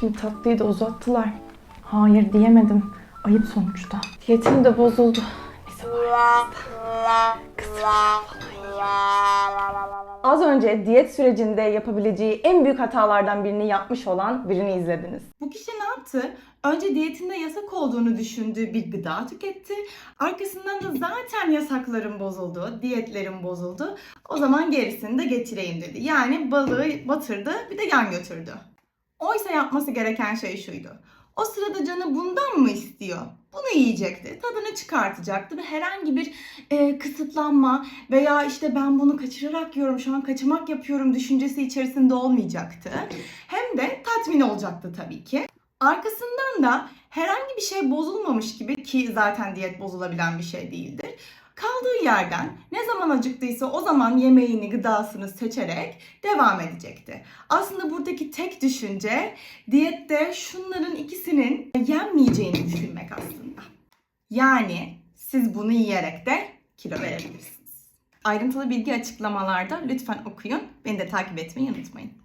Şimdi tatlıyı da uzattılar. Hayır diyemedim. Ayıp sonuçta. Diyetim de bozuldu. Neyse Az önce diyet sürecinde yapabileceği en büyük hatalardan birini yapmış olan birini izlediniz. Bu kişi ne yaptı? Önce diyetinde yasak olduğunu düşündüğü bir gıda tüketti. Arkasından da zaten yasakların bozuldu, diyetlerin bozuldu. O zaman gerisini de getireyim dedi. Yani balığı batırdı bir de yan götürdü. Oysa yapması gereken şey şuydu. O sırada canı bundan mı istiyor? Bunu yiyecekti, tadını çıkartacaktı ve herhangi bir e, kısıtlanma veya işte ben bunu kaçırarak yiyorum, şu an kaçamak yapıyorum düşüncesi içerisinde olmayacaktı. Hem de tatmin olacaktı tabii ki. Arkasından da herhangi bir şey bozulmamış gibi ki zaten diyet bozulabilen bir şey değildir. Kaldığı yerden ne zaman acıktıysa o zaman yemeğini, gıdasını seçerek devam edecekti. Aslında buradaki tek düşünce diyette şunların ikisinin yenmeyeceğini düşünmek aslında. Yani siz bunu yiyerek de kilo verebilirsiniz. Ayrıntılı bilgi açıklamalarda lütfen okuyun. Beni de takip etmeyi unutmayın.